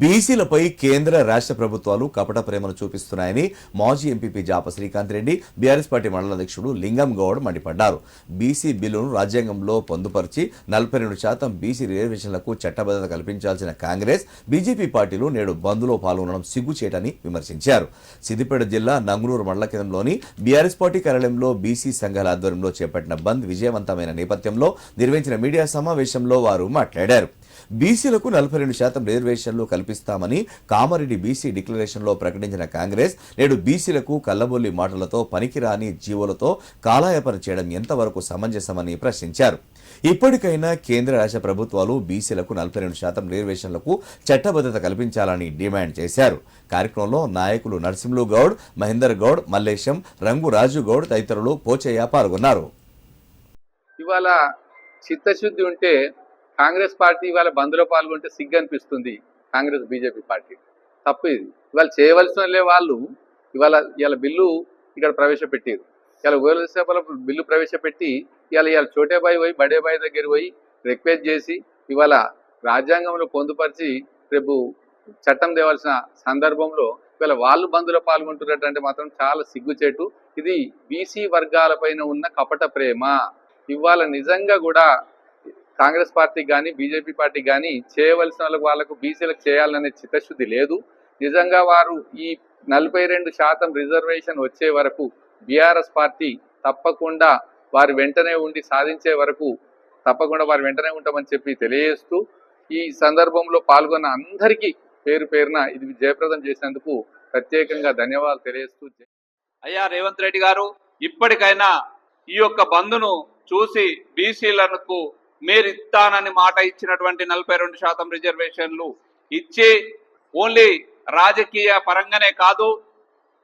బీసీలపై కేంద్ర రాష్ట్ర ప్రభుత్వాలు కపట ప్రేమను చూపిస్తున్నాయని మాజీ MPP Japa Srikanth Reddy BRS party మండల అధ్యక్షుడు లింగం గౌడ్ మండిపడ్డారు. బీసీ బిల్లును రాజ్యాంగంలో పొందుపరిచి నలభై రెండు శాతం బీసీ రిజర్వేషన్లకు చట్టబద్ధత కల్పించాల్సిన కాంగ్రెస్ బీజేపీ పార్టీలు నేడు బంద్లో పాల్గొనడం సిగ్గుచేటని విమర్శించారు. సిద్దిపేట జిల్లా నంగునూరు మండల కేంద్రంలోని బీఆర్ఎస్ పార్టీ కార్యాలయంలో బీసీ సంఘాల ఆధ్వర్యంలో చేపట్టిన బంద్ విజయవంతమైన నేపథ్యంలో నిర్వహించిన మీడియా సమావేశంలో వారు మాట్లాడారు. బీసీలకు నలభై రెండు శాతం రిజర్వేషన్లు కల్పిస్తామని కామారెడ్డి బీసీ డిక్లరేషన్లో ప్రకటించిన కాంగ్రెస్ నేడు బీసీలకు కల్లబొల్లి మాటలతో పనికిరాని జీవోలతో కాలాయపన చేయడం ఎంతవరకు సమంజసమని ప్రశ్నించారు. ఇప్పటికైనా కేంద్ర రాష్ట్ర ప్రభుత్వాలు బీసీలకు నలభై రెండు శాతం రిజర్వేషన్లకు చట్టబద్ధత కల్పించాలని డిమాండ్ చేశారు. కార్యక్రమంలో నాయకులు నరసింహులు గౌడ్ మహేందర్ గౌడ్ మల్లేశం రంగు రాజు గౌడ్ తదితరులు పోచయ్య పాల్గొన్నారు. ఇవాళ చిత్తశుద్ధి ఉంటే కాంగ్రెస్ పార్టీ ఇవాళ బంద్లో పాల్గొంటే సిగ్గు అనిపిస్తుంది కాంగ్రెస్ బీజేపీ పార్టీ. తప్పు ఇది. ఇవాళ చేయవలసిన వాళ్ళు ఇవాళ ఇవాళ బిల్లు ఇక్కడ ప్రవేశపెట్టారు. ఇవాళ ఓఎల్ఎస్ఎఫ్ల బిల్లు ప్రవేశపెట్టి ఇవాళ ఇవాళ చోటేబాయి పోయి బడేబాయి దగ్గర పోయి రిక్వెస్ట్ చేసి ఇవాళ రాజ్యాంగంలో పొందుపరిచి రేపు చట్టం తేవాల్సిన సందర్భంలో ఇవాళ వాళ్ళు బంధులో పాల్గొంటున్నట్టు మాత్రం చాలా సిగ్గుచేటు. ఇది బీసీ వర్గాలపైన ఉన్న కపట ప్రేమ. ఇవాళ నిజంగా కూడా కాంగ్రెస్ పార్టీ కానీ బీజేపీ పార్టీ కానీ చేయవలసిన వాళ్ళకు వాళ్ళకు బీసీలకు చేయాలనే చిత్తశుద్ధి లేదు. నిజంగా వారు ఈ నలభై రెండు శాతం రిజర్వేషన్ వచ్చే వరకు బీఆర్ఎస్ పార్టీ తప్పకుండా వారి వెంటనే ఉండి సాధించే వరకు తప్పకుండా వారి వెంటనే ఉంటామని చెప్పి తెలియజేస్తూ ఈ సందర్భంలో పాల్గొన్న అందరికీ పేరు పేరున ఇది జయప్రదం చేసినందుకు ప్రత్యేకంగా ధన్యవాదాలు తెలియజేస్తూ అయ్యా రేవంత్ రెడ్డి గారు ఇప్పటికైనా ఈ యొక్క బంధును చూసి బీసీలకు మీరు ఇస్తానని మాట ఇచ్చినటువంటి నలభై రెండు శాతం రిజర్వేషన్లు ఇచ్చి ఓన్లీ రాజకీయ పరంగానే కాదు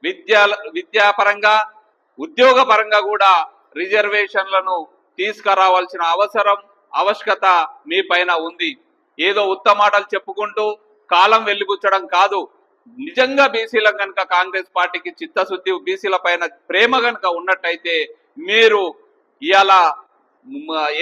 విద్యా విద్యాపరంగా ఉద్యోగ పరంగా కూడా రిజర్వేషన్లను తీసుకురావాల్సిన అవసరం ఆవశ్యకత మీ పైన ఉంది. ఏదో ఉత్తమాటలు చెప్పుకుంటూ కాలం వెళ్ళిపుచ్చడం కాదు. నిజంగా బీసీల కనుక కాంగ్రెస్ పార్టీకి చిత్తశుద్ధి బీసీల పైన ప్రేమ కనుక ఉన్నట్టయితే మీరు ఇలా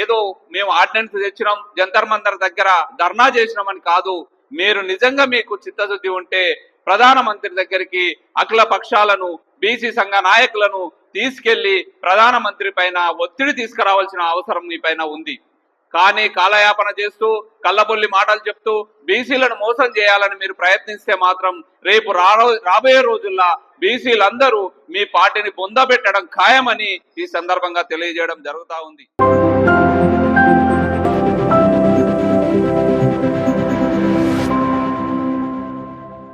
ఏదో మేము ఆర్డినెన్స్ తెచ్చినాం జంతర్ మంతర్ దగ్గర ధర్నా చేసినామని కాదు. మీరు నిజంగా మీకు చిత్తశుద్ధి ఉంటే ప్రధానమంత్రి దగ్గరికి అఖిల పక్షాలను బీసీ సంఘ నాయకులను తీసుకెళ్ళి ప్రధానమంత్రి పైన ఒత్తిడి తీసుకురావాల్సిన అవసరం మీ పైన ఉంది. కానీ కాలయాపన చేస్తూ కళ్ళబొల్లి మాటలు చెప్తూ బీసీలను మోసం చేయాలని మీరు ప్రయత్నిస్తే మాత్రం రేపు రాబోయే రోజుల్లో బీసీలందరూ మీ పార్టీని పొందబెట్టడం ఖాయమని ఈ సందర్భంగా తెలియజేయడం జరుగుతా ఉంది.